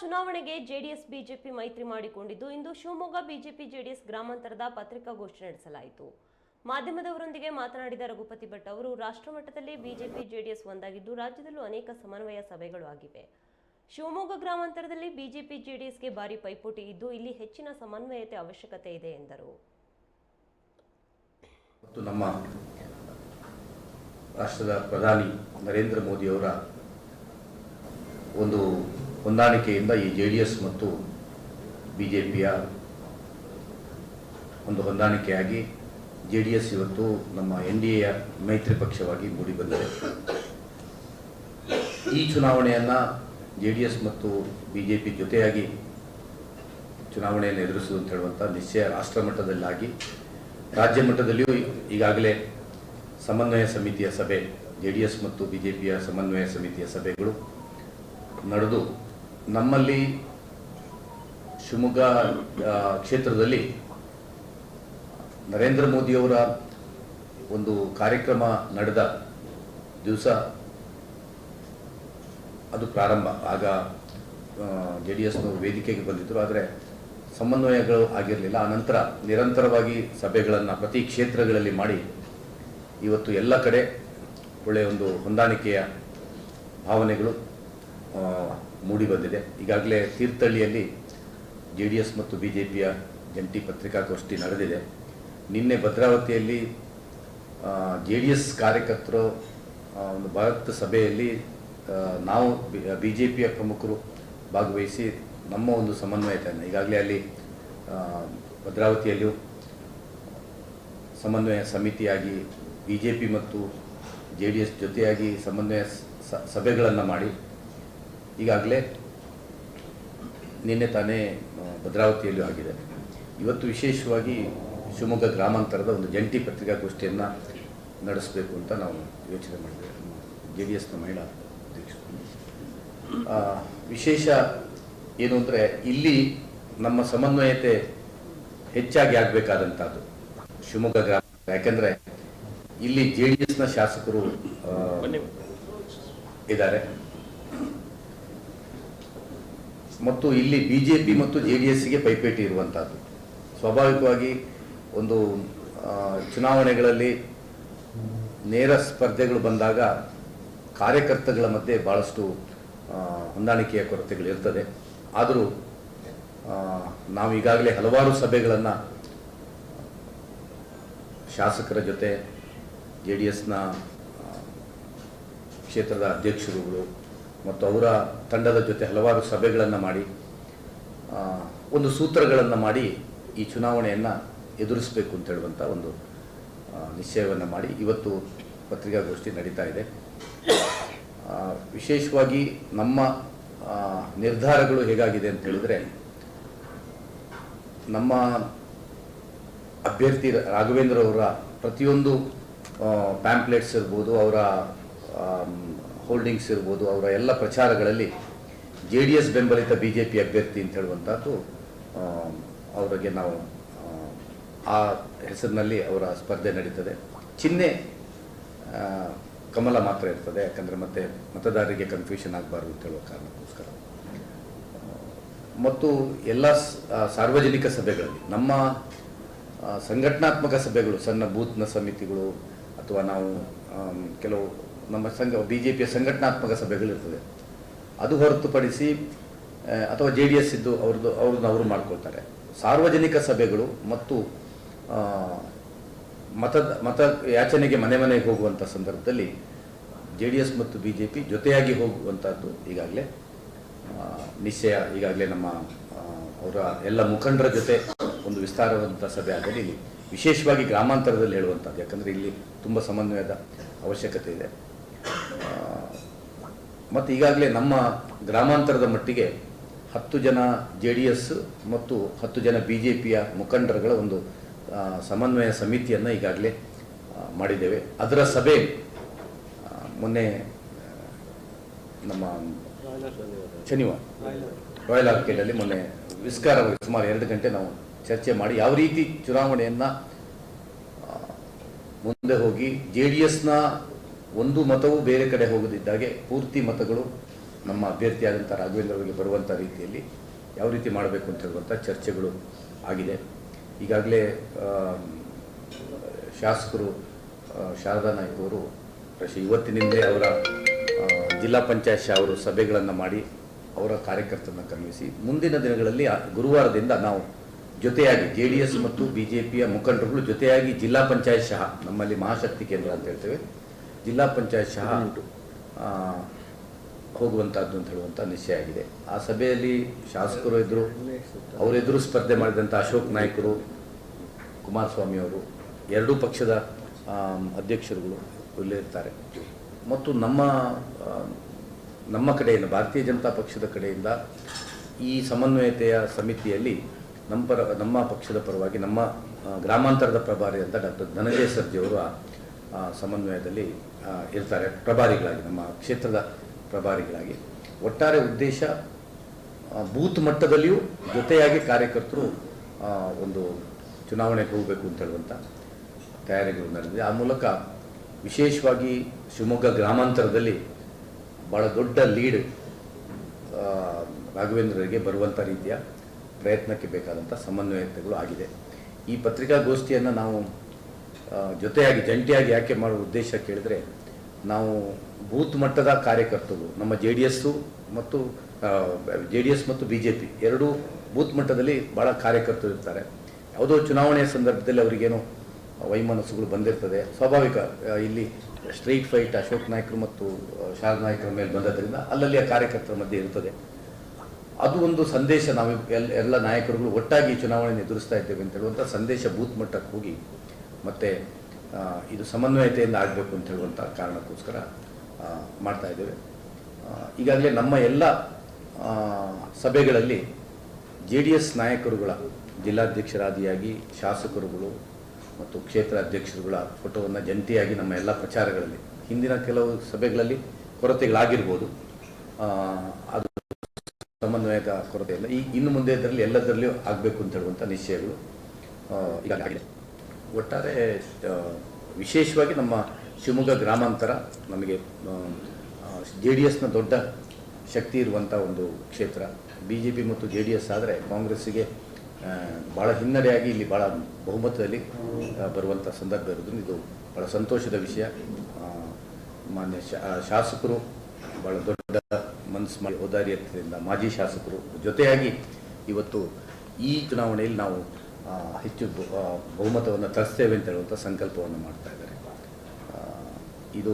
ಚುನಾವಣೆಗೆ JDS, BJP ಮೈತ್ರಿ ಮಾಡಿಕೊಂಡಿದ್ದು, ಇಂದು ಶಿವಮೊಗ್ಗ ಬಿಜೆಪಿ, ಜೆಡಿಎಸ್ ಗ್ರಾಮಾಂತರದ ಪತ್ರಿಕಾಗೋಷ್ಠಿ ನಡೆಸಲಾಯಿತು. ಮಾಧ್ಯಮದವರೊಂದಿಗೆ ಮಾತನಾಡಿದ ರಘುಪತಿ ಭಟ್ ಅವರು ರಾಷ್ಟ್ರಮಟ್ಟದಲ್ಲಿ ಬಿಜೆಪಿ, ಜೆಡಿಎಸ್ ಒಂದಾಗಿದ್ದು, ರಾಜ್ಯದಲ್ಲೂ ಅನೇಕ ಸಮನ್ವಯ ಸಭೆಗಳು ಆಗಿವೆ. ಶಿವಮೊಗ್ಗ ಗ್ರಾಮಾಂತರದಲ್ಲಿ ಬಿಜೆಪಿ, ಜೆಡಿಎಸ್ಗೆ ಭಾರಿ ಪೈಪೋಟಿ ಇದ್ದು, ಇಲ್ಲಿ ಹೆಚ್ಚಿನ ಸಮನ್ವಯತೆ ಅವಶ್ಯಕತೆ ಇದೆ ಎಂದರು. ನಮ್ಮ ರಾಷ್ಟ್ರದ ಪ್ರಧಾನಿ ನರೇಂದ್ರ ಮೋದಿಯವರ ಒಂದು ಹೊಂದಾಣಿಕೆಯಿಂದ ಈ ಜೆ ಮತ್ತು ಬಿ ಜೆ ಪಿಯ ಒಂದು ಹೊಂದಾಣಿಕೆಯಾಗಿ ಜೆ ಡಿ ಎಸ್ ಇವತ್ತು ನಮ್ಮ ಎನ್ ಡಿ ಎಯ ಮೈತ್ರಿ ಪಕ್ಷವಾಗಿ ಮೂಡಿಬಂದಿದೆ ಈ ಚುನಾವಣೆಯನ್ನು ಜೆ ಡಿ ಎಸ್ ಮತ್ತು ಬಿ ಜೆ ಪಿ ಜೊತೆಯಾಗಿ ಚುನಾವಣೆಯನ್ನು ಎದುರಿಸುವುದು ಅಂತ ಹೇಳುವಂಥ ನಿಶ್ಚಯ ರಾಷ್ಟ್ರ ಮಟ್ಟದಲ್ಲಾಗಿ ರಾಜ್ಯ ಮಟ್ಟದಲ್ಲಿಯೂ ಈಗಾಗಲೇ ಸಮನ್ವಯ ಸಮಿತಿಯ ಸಭೆ, ಜೆ ಮತ್ತು ಬಿ ಜೆ ಸಮನ್ವಯ ಸಮಿತಿಯ ಸಭೆಗಳು ನಡೆದು ನಮ್ಮಲ್ಲಿ ಶಿವಮೊಗ್ಗ ಕ್ಷೇತ್ರದಲ್ಲಿ ನರೇಂದ್ರ ಮೋದಿಯವರ ಒಂದು ಕಾರ್ಯಕ್ರಮ ನಡೆದ ದಿವಸ ಅದು ಪ್ರಾರಂಭ. ಆಗ ಜೆ ಡಿ ಎಸ್ನವರು ವೇದಿಕೆಗೆ ಬಂದಿದ್ದರು ಆದರೆ ಸಮನ್ವಯಗಳು ಆಗಿರಲಿಲ್ಲ. ಆನಂತರ ನಿರಂತರವಾಗಿ ಸಭೆಗಳನ್ನು ಪ್ರತಿ ಕ್ಷೇತ್ರಗಳಲ್ಲಿ ಮಾಡಿ ಇವತ್ತು ಎಲ್ಲ ಕಡೆ ಒಳ್ಳೆಯ ಒಂದು ಹೊಂದಾಣಿಕೆಯ ಭಾವನೆಗಳು ಆ, ಮೂಡಿ ಬಂದಿದೆ ಈಗಾಗಲೇ ತೀರ್ಥಹಳ್ಳಿಯಲ್ಲಿ ಜೆ ಡಿ ಎಸ್ ಮತ್ತು ಬಿ ಜೆ ಪಿಯ ಜಂಟಿ ಪತ್ರಿಕಾಗೋಷ್ಠಿ ನಡೆದಿದೆ. ನಿನ್ನೆ ಭದ್ರಾವತಿಯಲ್ಲಿ ಜೆ ಡಿ ಎಸ್ ಕಾರ್ಯಕರ್ತರು ಒಂದು ಭಾರತ ಸಭೆಯಲ್ಲಿ ನಾವು ಬಿ ಜೆ ಪಿಯ ಪ್ರಮುಖರು ಭಾಗವಹಿಸಿ ನಮ್ಮ ಒಂದು ಸಮನ್ವಯತೆಯನ್ನು, ಈಗಾಗಲೇ ಅಲ್ಲಿ ಭದ್ರಾವತಿಯಲ್ಲೂ ಸಮನ್ವಯ ಸಮಿತಿಯಾಗಿ ಬಿ ಜೆ ಪಿ ಮತ್ತು ಜೆ ಡಿ ಎಸ್ ಜೊತೆಯಾಗಿ ಸಮನ್ವಯ ಸಭೆಗಳನ್ನು ಮಾಡಿ ಈಗಾಗಲೇ ನಿನ್ನೆ ತಾನೇ ಭದ್ರಾವತಿಯಲ್ಲೂ ಆಗಿದೆ. ಇವತ್ತು ವಿಶೇಷವಾಗಿ ಶಿವಮೊಗ್ಗ ಗ್ರಾಮಾಂತರದ ಒಂದು ಜಂಟಿ ಪತ್ರಿಕಾಗೋಷ್ಠಿಯನ್ನು ನಡೆಸಬೇಕು ಅಂತ ನಾವು ಯೋಚನೆ ಮಾಡಿದ್ದೇವೆ. ಜೆ ಡಿ ಎಸ್ನ ಮಹಿಳಾ ಅಧ್ಯಕ್ಷರು. ವಿಶೇಷ ಏನು ಅಂದರೆ ಇಲ್ಲಿ ನಮ್ಮ ಸಮನ್ವಯತೆ ಹೆಚ್ಚಾಗಿ ಆಗಬೇಕಾದಂಥದ್ದು ಶಿವಮೊಗ್ಗ ಗ್ರಾಮ. ಯಾಕೆಂದರೆ ಇಲ್ಲಿ ಜೆ ಡಿ ಎಸ್ನ ಶಾಸಕರು ಇದ್ದಾರೆ. ಮತ್ತು ಇಲ್ಲಿ ಬಿ ಜೆ ಪಿ ಮತ್ತು ಜೆ ಡಿ ಎಸ್ಸಿಗೆ ಪೈಪೇಟಿ ಇರುವಂಥದ್ದು ಸ್ವಾಭಾವಿಕವಾಗಿ ಒಂದು ಚುನಾವಣೆಗಳಲ್ಲಿ ನೇರ ಸ್ಪರ್ಧೆಗಳು ಬಂದಾಗ ಕಾರ್ಯಕರ್ತಗಳ ಮಧ್ಯೆ ಭಾಳಷ್ಟು ಹೊಂದಾಣಿಕೆಯ ಕೊರತೆಗಳು ಇರ್ತದೆ. ಆದರೂ ನಾವು ಈಗಾಗಲೇ ಹಲವಾರು ಸಭೆಗಳನ್ನು ಶಾಸಕರ ಜೊತೆ ಜೆ ಡಿ ಎಸ್ನ ಕ್ಷೇತ್ರದ ಅಧ್ಯಕ್ಷರುಗಳು ಮತ್ತು ಅವರ ತಂಡದ ಜೊತೆ ಹಲವಾರು ಸಭೆಗಳನ್ನು ಮಾಡಿ ಒಂದು ಸೂತ್ರಗಳನ್ನು ಮಾಡಿ ಈ ಚುನಾವಣೆಯನ್ನು ಎದುರಿಸಬೇಕು ಅಂತ ಹೇಳುವಂಥ ಒಂದು ನಿಶ್ಚಯವನ್ನು ಮಾಡಿ ಇವತ್ತು ಪತ್ರಿಕಾಗೋಷ್ಠಿ ನಡೀತಾ ಇದೆ. ವಿಶೇಷವಾಗಿ ನಮ್ಮ ನಿರ್ಧಾರಗಳು ಹೇಗಾಗಿದೆ ಅಂತ ಹೇಳಿದರೆ, ನಮ್ಮ ಅಭ್ಯರ್ಥಿ ರಾಘವೇಂದ್ರ ಅವರ ಪ್ರತಿಯೊಂದು ಪ್ಯಾಂಪ್ಲೆಟ್ಸ್ ಇರ್ಬೋದು, ಅವರ ಹೋಲ್ಡಿಂಗ್ಸ್ ಇರ್ಬೋದು ಅವರ ಎಲ್ಲ ಪ್ರಚಾರಗಳಲ್ಲಿ ಜೆ ಡಿ ಎಸ್ ಬೆಂಬಲಿತ ಬಿ ಜೆ ಪಿ ಅಭ್ಯರ್ಥಿ ಅಂತ ಹೇಳುವಂಥದ್ದು ಅವರಿಗೆ ನಾವು ಆ, ಹೆಸರಿನಲ್ಲಿ ಅವರ ಸ್ಪರ್ಧೆ ನಡೀತದೆ. ಚಿಹ್ನೆ ಕಮಲ ಮಾತ್ರ ಇರ್ತದೆ ಯಾಕಂದರೆ ಮತ್ತೆ ಮತದಾರರಿಗೆ ಕನ್ಫ್ಯೂಷನ್ ಆಗಬಾರ್ದು ಅಂತ ಹೇಳುವ ಕಾರಣಕ್ಕೋಸ್ಕರ. ಮತ್ತು ಎಲ್ಲ ಸಾರ್ವಜನಿಕ ಸಭೆಗಳಲ್ಲಿ ನಮ್ಮ ಸಂಘಟನಾತ್ಮಕ ಸಭೆಗಳು ಸಣ್ಣ ಬೂತ್ನ ಸಮಿತಿಗಳು ಅಥವಾ ನಾವು ಕೆಲವು ನಮ್ಮ ಸಂಘ ಬಿ ಜೆ ಪಿಯ ಸಂಘಟನಾತ್ಮಕ ಸಭೆಗಳಿರ್ತದೆ. ಅದು ಹೊರತುಪಡಿಸಿ ಅಥವಾ ಜೆ ಡಿ ಎಸ್ ಇದ್ದು ಅವ್ರದ್ದು ಅವ್ರದ್ದು ಅವರು ಮಾಡ್ಕೊಳ್ತಾರೆ. ಸಾರ್ವಜನಿಕ ಸಭೆಗಳು ಮತ್ತು ಮತದ ಮತ ಯಾಚನೆಗೆ ಮನೆ ಮನೆಗೆ ಹೋಗುವಂಥ ಸಂದರ್ಭದಲ್ಲಿ ಜೆ ಡಿ ಎಸ್ ಮತ್ತು ಬಿ ಜೆ ಪಿ ಜೊತೆಯಾಗಿ ಹೋಗುವಂಥದ್ದು ಈಗಾಗಲೇ ನಿಶ್ಚಯ ಈಗಾಗಲೇ ನಮ್ಮ ಅವರ ಎಲ್ಲ ಮುಖಂಡರ ಜೊತೆ ಒಂದು ವಿಸ್ತಾರವಾದಂಥ ಸಭೆ ಇಲ್ಲಿ ವಿಶೇಷವಾಗಿ ಗ್ರಾಮಾಂತರದಲ್ಲಿ ಹೇಳುವಂಥದ್ದು ಯಾಕಂದರೆ ಇಲ್ಲಿ ತುಂಬ ಸಮನ್ವಯದ ಅವಶ್ಯಕತೆ ಇದೆ. ಮತ್ತು ಈಗಾಗಲೇ ನಮ್ಮ ಗ್ರಾಮಾಂತರದ ಮಟ್ಟಿಗೆ ಹತ್ತು ಜನ ಜೆ ಡಿ ಎಸ್ ಮತ್ತು ಹತ್ತು ಜನ ಬಿ ಜೆ ಪಿಯ ಮುಖಂಡರುಗಳ ಒಂದು ಸಮನ್ವಯ ಸಮಿತಿಯನ್ನು ಈಗಾಗಲೇ ಮಾಡಿದ್ದೇವೆ. ಅದರ ಸಭೆ ಮೊನ್ನೆ ನಮ್ಮ ಶನಿವಾರ, ರಾಯಲ್ ಆರ್ಕೇಡಲ್ಲಿ ಮೊನ್ನೆ ವಿಸ್ಕಾರವಾಗಿ ಸುಮಾರು ಎರಡು ಗಂಟೆ ನಾವು ಚರ್ಚೆ ಮಾಡಿ ಯಾವ ರೀತಿ ಚುನಾವಣೆಯನ್ನು ಮುಂದೆ ಹೋಗಿ ಜೆ ಡಿ ಎಸ್ನ ಒಂದು ಮತವು ಬೇರೆ ಕಡೆ ಹೋಗದಿದ್ದಾಗೆ ಪೂರ್ತಿ ಮತಗಳು ನಮ್ಮ ಅಭ್ಯರ್ಥಿಯಾದಂಥ ರಾಘವೇಂದ್ರ ಅವರಿಗೆ ಬರುವಂಥ ರೀತಿಯಲ್ಲಿ ಯಾವ ರೀತಿ ಮಾಡಬೇಕು ಅಂತ ಹೇಳುವಂಥ ಚರ್ಚೆಗಳು ಆಗಿದೆ. ಈಗಾಗಲೇ ಶಾಸಕರು ಶಾರದಾ ನಾಯ್ಕ ಅವರು ಇವತ್ತಿನಿಂದಲೇ ಅವರ ಜಿಲ್ಲಾ ಪಂಚಾಯತ್ ಅವರು ಸಭೆಗಳನ್ನು ಮಾಡಿ ಅವರ ಕಾರ್ಯಕರ್ತರನ್ನು ಕಳುಹಿಸಿ ಮುಂದಿನ ದಿನಗಳಲ್ಲಿ ಗುರುವಾರದಿಂದ ನಾವು ಜೊತೆಯಾಗಿ ಜೆ ಮತ್ತು ಬಿ ಜೆ ಪಿಯ ಮುಖಂಡರುಗಳು ಜೊತೆಯಾಗಿ ಜಿಲ್ಲಾ ಪಂಚಾಯತ್ ಶಹ ನಮ್ಮಲ್ಲಿ ಮಹಾಶಕ್ತಿ ಕೇಂದ್ರ ಅಂತ ಹೇಳ್ತೇವೆ ಜಿಲ್ಲಾ ಪಂಚಾಯತ್ ಸಹ ಹೋಗುವಂಥದ್ದು ಅಂತ ಹೇಳುವಂಥ ನಿಶ್ಚಯ ಆಗಿದೆ. ಆ ಸಭೆಯಲ್ಲಿ ಶಾಸಕರು ಎದುರು ಅವರೆದುರು ಸ್ಪರ್ಧೆ ಮಾಡಿದಂಥ ಅಶೋಕ್ ನಾಯ್ಕರು ಕುಮಾರಸ್ವಾಮಿ ಅವರು ಎರಡೂ ಪಕ್ಷದ ಅಧ್ಯಕ್ಷರುಗಳು ಇಲ್ಲಿರ್ತಾರೆ ಮತ್ತು ನಮ್ಮ ನಮ್ಮ ಕಡೆಯಿಂದ ಭಾರತೀಯ ಜನತಾ ಪಕ್ಷದ ಕಡೆಯಿಂದ ಈ ಸಮನ್ವಯತೆಯ ಸಮಿತಿಯಲ್ಲಿ ನಮ್ಮ ಪರ ನಮ್ಮ ಪಕ್ಷದ ಪರವಾಗಿ ನಮ್ಮ ಗ್ರಾಮಾಂತರದ ಪ್ರಭಾರಿ ಅಂತ ಡಾಕ್ಟರ್ ಧನಂಜಯ ಸರ್ಜಿ ಅವರು ಆ ಆ ಸಮನ್ವಯದಲ್ಲಿ ಇರ್ತಾರೆ ಪ್ರಭಾರಿಗಳಾಗಿ, ನಮ್ಮ ಕ್ಷೇತ್ರದ ಪ್ರಭಾರಿಗಳಾಗಿ. ಒಟ್ಟಾರೆ ಉದ್ದೇಶ ಬೂತ್ ಮಟ್ಟದಲ್ಲಿಯೂ ಜೊತೆಯಾಗಿ ಕಾರ್ಯಕರ್ತರು ಒಂದು ಚುನಾವಣೆಗೆ ಹೋಗಬೇಕು ಅಂತ ಹೇಳುವಂಥ ತಯಾರಿಗಳು ನಡೆದಿದೆ. ಆ ಮೂಲಕ ವಿಶೇಷವಾಗಿ ಶಿವಮೊಗ್ಗ ಗ್ರಾಮಾಂತರದಲ್ಲಿ ಭಾಳ ದೊಡ್ಡ ಲೀಡ್ ರಾಘವೇಂದ್ರರಿಗೆ ಬರುವಂಥ ರೀತಿಯ ಪ್ರಯತ್ನಕ್ಕೆ ಬೇಕಾದಂಥ ಸಮನ್ವಯತೆಗಳು ಆಗಿದೆ. ಈ ಪತ್ರಿಕಾಗೋಷ್ಠಿಯನ್ನು ನಾವು ಜೊತೆಯಾಗಿ ಜಂಟಿಯಾಗಿ ಯಾಕೆ ಮಾಡುವ ಉದ್ದೇಶ ಕೇಳಿದ್ರೆ ನಾವು ಬೂತ್ ಮಟ್ಟದ ಕಾರ್ಯಕರ್ತರು, ನಮ್ಮ ಜೆ ಡಿ ಎಸ್ಸು ಮತ್ತು ಜೆ ಡಿ ಎಸ್ ಮತ್ತು ಬಿ ಜೆ ಪಿ ಎರಡೂ ಬೂತ್ ಮಟ್ಟದಲ್ಲಿ ಭಾಳ ಕಾರ್ಯಕರ್ತರು ಇರ್ತಾರೆ. ಯಾವುದೋ ಚುನಾವಣೆಯ ಸಂದರ್ಭದಲ್ಲಿ ಅವರಿಗೇನೋ ವೈಮನಸ್ಸುಗಳು ಬಂದಿರ್ತದೆ. ಸ್ವಾಭಾವಿಕ ಇಲ್ಲಿ ಸ್ಟ್ರೀಟ್ ಫೈಟ್ ಅಶೋಕ್ ನಾಯ್ಕರು ಮತ್ತು ಶಾರದ ನಾಯಕರ ಮೇಲೆ ಬಂದದ್ರಿಂದ ಅಲ್ಲಲ್ಲಿಯ ಕಾರ್ಯಕರ್ತರ ಮಧ್ಯೆ ಇರ್ತದೆ. ಅದು ಒಂದು ಸಂದೇಶ ನಾವು ಎಲ್ ಎಲ್ಲ ನಾಯಕರುಗಳು ಒಟ್ಟಾಗಿ ಚುನಾವಣೆಯನ್ನು ಎದುರಿಸ್ತಾ ಇದ್ದೇವೆ ಅಂತ ಹೇಳುವಂಥ ಸಂದೇಶ ಬೂತ್ ಮಟ್ಟಕ್ಕೆ ಹೋಗಿ ಮತ್ತು ಇದು ಸಮನ್ವಯತೆಯಿಂದ ಆಗಬೇಕು ಅಂತ ಹೇಳುವಂಥ ಕಾರಣಕ್ಕೋಸ್ಕರ ಮಾಡ್ತಾ ಇದ್ದೇವೆ. ಈಗಾಗಲೇ ನಮ್ಮ ಎಲ್ಲ ಸಭೆಗಳಲ್ಲಿ ಜೆ ಡಿ ಎಸ್ ನಾಯಕರುಗಳ ಜಿಲ್ಲಾಧ್ಯಕ್ಷರಾದಿಯಾಗಿ ಶಾಸಕರುಗಳು ಮತ್ತು ಕ್ಷೇತ್ರ ಅಧ್ಯಕ್ಷರುಗಳ ಫೋಟೋವನ್ನು ಜಂಟಿಯಾಗಿ ನಮ್ಮ ಎಲ್ಲ ಪ್ರಚಾರಗಳಲ್ಲಿ, ಹಿಂದಿನ ಕೆಲವು ಸಭೆಗಳಲ್ಲಿ ಕೊರತೆಗಳಾಗಿರ್ಬೋದು. ಅದು ಸಮನ್ವಯದ ಕೊರತೆ ಇಲ್ಲ ಈ, ಇನ್ನು ಮುಂದೆ ಇದರಲ್ಲಿ ಎಲ್ಲದರಲ್ಲಿಯೂ ಆಗಬೇಕು ಅಂತ ಹೇಳುವಂಥ ನಿಶ್ಚಯಗಳು ಈಗಾಗಲೇ. ಒಟ್ಟಾರೆ ವಿಶೇಷವಾಗಿ ನಮ್ಮ ಶಿವಮೊಗ್ಗ ಗ್ರಾಮಾಂತರ ನಮಗೆ ಜೆ ಡಿ ಎಸ್ನ ದೊಡ್ಡ ಶಕ್ತಿ ಇರುವಂಥ ಒಂದು ಕ್ಷೇತ್ರ. ಬಿ ಜೆ ಪಿ ಮತ್ತು ಜೆ ಡಿ ಎಸ್ ಆದರೆ ಕಾಂಗ್ರೆಸ್ಸಿಗೆ ಭಾಳ ಹಿನ್ನಡೆಯಾಗಿ ಇಲ್ಲಿ ಭಾಳ ಬಹುಮತದಲ್ಲಿ ಬರುವಂಥ ಸಂದರ್ಭ ಇರೋದ್ರಿಂದ ಇದು ಭಾಳ ಸಂತೋಷದ ವಿಷಯ. ಮಾನ್ಯ ಶಾಸಕರು ಭಾಳ ದೊಡ್ಡ ಮನಸ್ಸು ಮಾಡಿ ಔದಾರ್ಯತೆಯಿಂದ ಮಾಜಿ ಶಾಸಕರು ಜೊತೆಯಾಗಿ ಇವತ್ತು ಈ ಚುನಾವಣೆಯಲ್ಲಿ ನಾವು ಹೆಚ್ಚು ಬಹುಮತವನ್ನು ತರಿಸ್ತೇವೆ ಅಂತ ಹೇಳುವಂಥ ಸಂಕಲ್ಪವನ್ನು ಮಾಡ್ತಾ ಇದ್ದಾರೆ. ಇದು